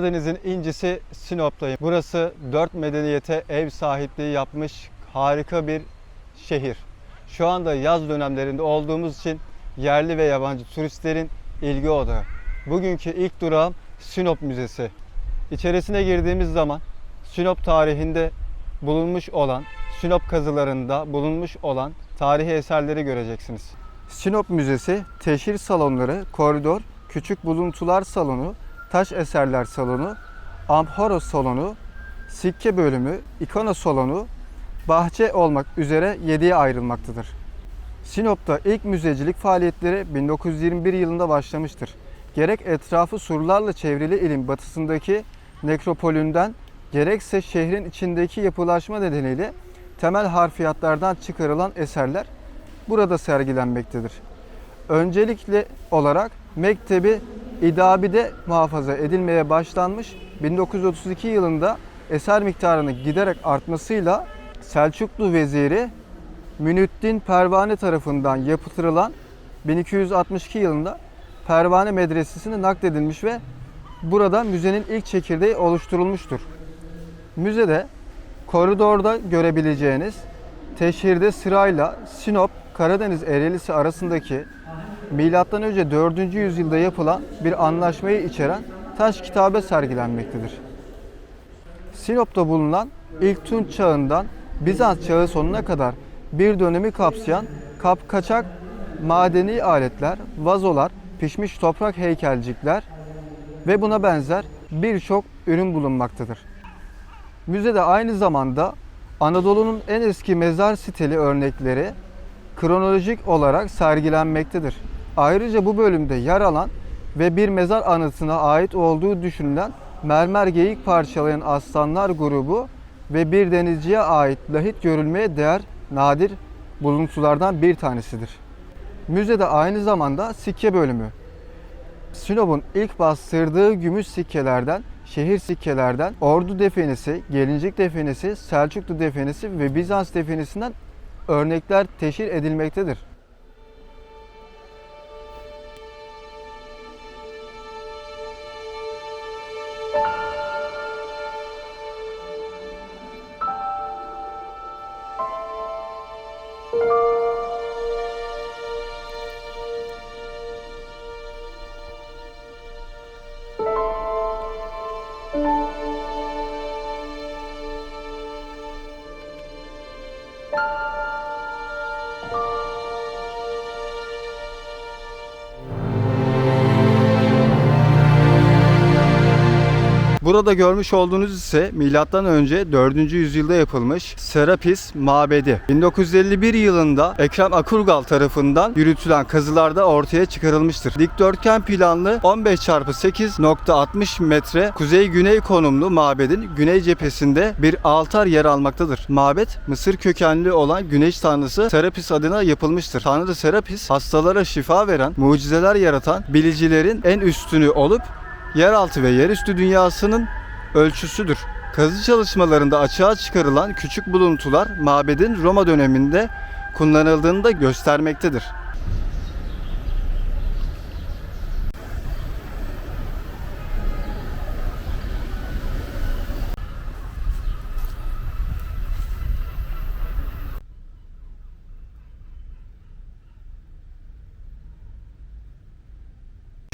Karadeniz'in incisi Sinop'tayım. Burası dört medeniyete ev sahipliği yapmış harika bir şehir. Şu anda yaz dönemlerinde olduğumuz için yerli ve yabancı turistlerin ilgi odağı. Bugünkü ilk durağım Sinop Müzesi. İçerisine girdiğimiz zaman Sinop tarihinde bulunmuş olan, Sinop kazılarında bulunmuş olan tarihi eserleri göreceksiniz. Sinop Müzesi, teşhir salonları, koridor, küçük buluntular salonu, taş eserler salonu, amforos salonu, sikke bölümü, ikona salonu, bahçe olmak üzere 7'ye ayrılmaktadır. Sinop'ta ilk müzecilik faaliyetleri 1921 yılında başlamıştır. Gerek etrafı surlarla çevrili ilin batısındaki nekropolünden gerekse şehrin içindeki yapılaşma nedeniyle temel harfiyatlardan çıkarılan eserler burada sergilenmektedir. Öncelikli olarak Mektebi İdabi'de muhafaza edilmeye başlanmış. 1932 yılında eser miktarının giderek artmasıyla Selçuklu veziri Münüddin Pervane tarafından yapıtırılan 1262 yılında Pervane Medresesi'ne nakledilmiş ve burada müzenin ilk çekirdeği oluşturulmuştur. Müzede koridorda görebileceğiniz teşhirde sırayla Sinop Karadeniz Ereğlisi arasındaki milattan önce 4. yüzyılda yapılan bir anlaşmayı içeren taş kitabe sergilenmektedir. Sinop'ta bulunan ilk Tunç çağından Bizans çağı sonuna kadar bir dönemi kapsayan kapkaçak madeni aletler, vazolar, pişmiş toprak heykelcikler ve buna benzer birçok ürün bulunmaktadır. Müzede aynı zamanda Anadolu'nun en eski mezar stili örnekleri kronolojik olarak sergilenmektedir. Ayrıca bu bölümde yer alan ve bir mezar anıtına ait olduğu düşünülen mermer geyik parçalayan aslanlar grubu ve bir denizciye ait lahit görülmeye değer nadir buluntulardan bir tanesidir. Müzede aynı zamanda sikke bölümü. Sinop'un ilk bastırdığı gümüş sikkelerden, şehir sikkelerden, Ordu defenesi, Gelincik defenesi, Selçuklu defenesi ve Bizans defenesinden örnekler teşhir edilmektedir. Burada görmüş olduğunuz ise milattan önce 4. yüzyılda yapılmış Serapis Mabedi. 1951 yılında Ekrem Akurgal tarafından yürütülen kazılarda ortaya çıkarılmıştır. Dikdörtgen planlı 15 x 8.60 metre kuzey-güney konumlu mabedin güney cephesinde bir altar yer almaktadır. Mabet Mısır kökenli olan güneş tanrısı Serapis adına yapılmıştır. Tanrı Serapis hastalara şifa veren, mucizeler yaratan bilicilerin en üstünü olup yeraltı ve yerüstü dünyasının ölçüsüdür. Kazı çalışmalarında açığa çıkarılan küçük buluntular mabedin Roma döneminde kullanıldığını da göstermektedir.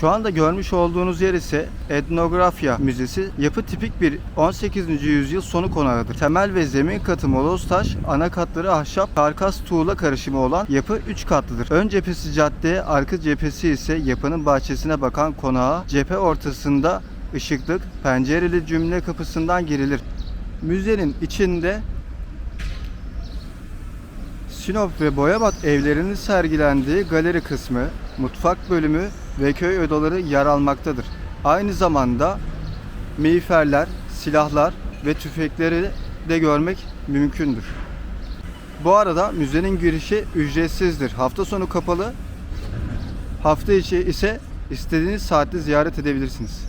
Şu anda görmüş olduğunuz yer ise Etnografya Müzesi. Yapı tipik bir 18. yüzyıl sonu konağıdır. Temel ve zemin katı moloz taş, ana katları ahşap, karkas tuğla karışımı olan yapı 3 katlıdır. Ön cephesi caddeye, arka cephesi ise yapının bahçesine bakan konağa, cephe ortasında ışıklık, pencereli cümle kapısından girilir. Müzenin içinde Sinop ve Boyabat evlerinin sergilendiği galeri kısmı, mutfak bölümü ve köy odaları yer almaktadır. Aynı zamanda miğferler, silahlar ve tüfekleri de görmek mümkündür. Bu arada müzenin girişi ücretsizdir. Hafta sonu kapalı, hafta içi ise istediğiniz saatte ziyaret edebilirsiniz.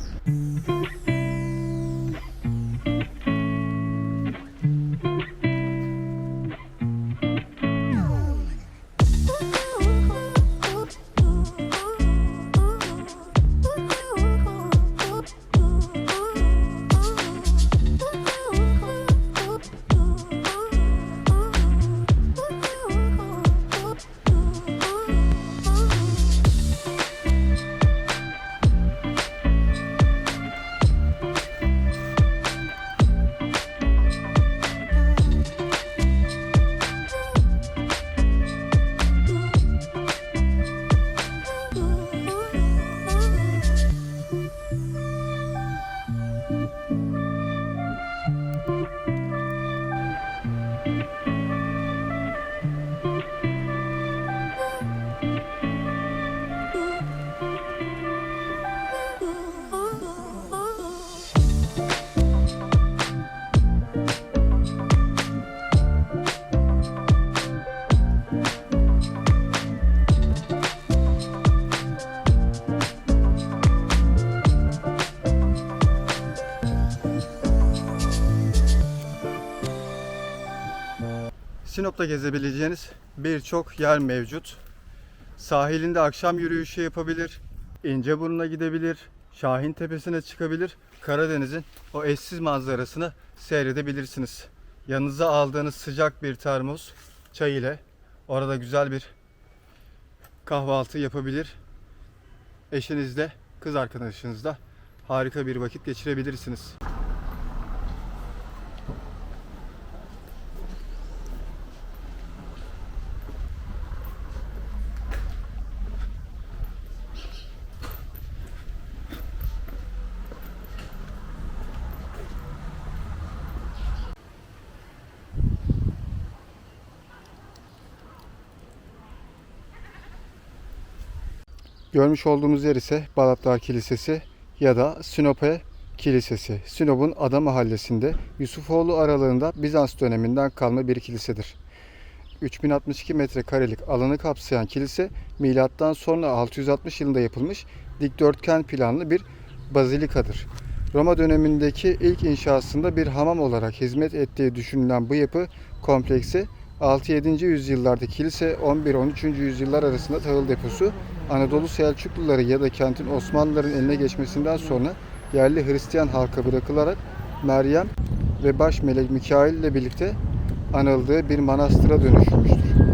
Sinop'ta gezebileceğiniz birçok yer mevcut. Sahilinde akşam yürüyüşü yapabilir, İnceburnu'na gidebilir, Şahin Tepesi'ne çıkabilir. Karadeniz'in o eşsiz manzarasını seyredebilirsiniz. Yanınıza aldığınız sıcak bir termos çay ile orada güzel bir kahvaltı yapabilir. Eşinizle, kız arkadaşınızla harika bir vakit geçirebilirsiniz. Görmüş olduğumuz yer ise Balatlar Kilisesi ya da Sinope Kilisesi. Sinop'un Ada Mahallesi'nde Yusufoğlu aralığında Bizans döneminden kalma bir kilisedir. 3062 metrekarelik alanı kapsayan kilise milattan sonra 660 yılında yapılmış dikdörtgen planlı bir bazilikadır. Roma dönemindeki ilk inşasında bir hamam olarak hizmet ettiği düşünülen bu yapı kompleksi 6-7. yüzyıllarda kilise 11-13. yüzyıllar arasında tahıl deposu Anadolu Selçukluları ya da kentin Osmanlıların eline geçmesinden sonra yerli Hristiyan halka bırakılarak Meryem ve baş melek Mikail ile birlikte anıldığı bir manastıra dönüşmüştür.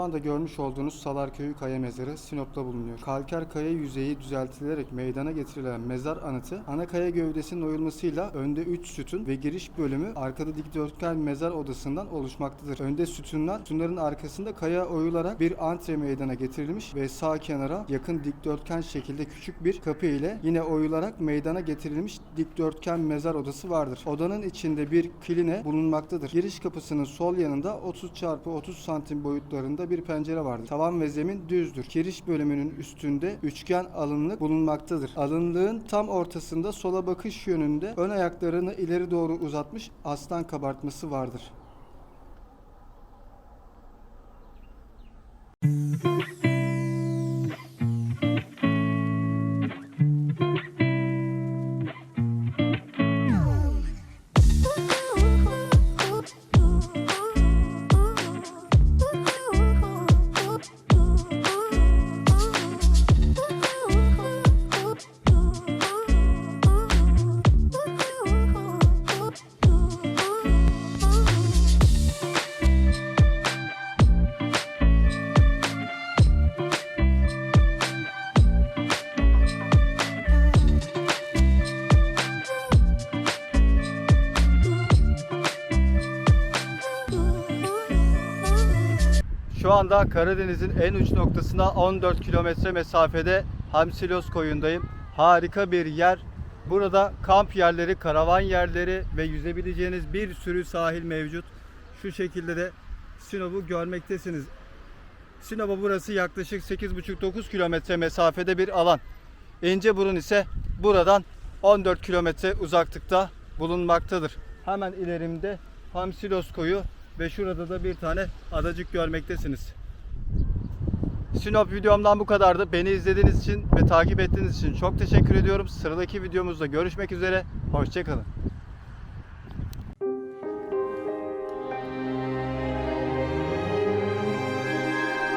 Şu anda görmüş olduğunuz Salarköyü Kaya Mezarı Sinop'ta bulunuyor. Kalker kaya yüzeyi düzeltilerek meydana getirilen mezar anıtı ana kaya gövdesinin oyulmasıyla önde 3 sütun ve giriş bölümü arkada dikdörtgen mezar odasından oluşmaktadır. Önde sütunlar, sütunların arkasında kaya oyularak bir antre meydana getirilmiş ve sağ kenara yakın dikdörtgen şekilde küçük bir kapı ile yine oyularak meydana getirilmiş dikdörtgen mezar odası vardır. Odanın içinde bir kline bulunmaktadır. Giriş kapısının sol yanında 30 çarpı 30 santim boyutlarında bir pencere vardır. Tavan ve zemin düzdür. Giriş bölümünün üstünde üçgen alınlık bulunmaktadır. Alınlığın tam ortasında sola bakış yönünde ön ayaklarını ileri doğru uzatmış aslan kabartması vardır. Şu anda Karadeniz'in en uç noktasına 14 kilometre mesafede Hamsilos koyundayım. Harika bir yer. Burada kamp yerleri, karavan yerleri ve yüzebileceğiniz bir sürü sahil mevcut. Şu şekilde de Sinop'u görmektesiniz. Sinop'a burası yaklaşık 8,5-9 kilometre mesafede bir alan. İnceburun ise buradan 14 kilometre uzaklıkta bulunmaktadır. Hemen ilerimde Hamsilos koyu ve şurada da bir tane adacık görmektesiniz. Sinop videomdan bu kadardı. Beni izlediğiniz için ve takip ettiğiniz için çok teşekkür ediyorum. Sıradaki videomuzda görüşmek üzere. Hoşçakalın.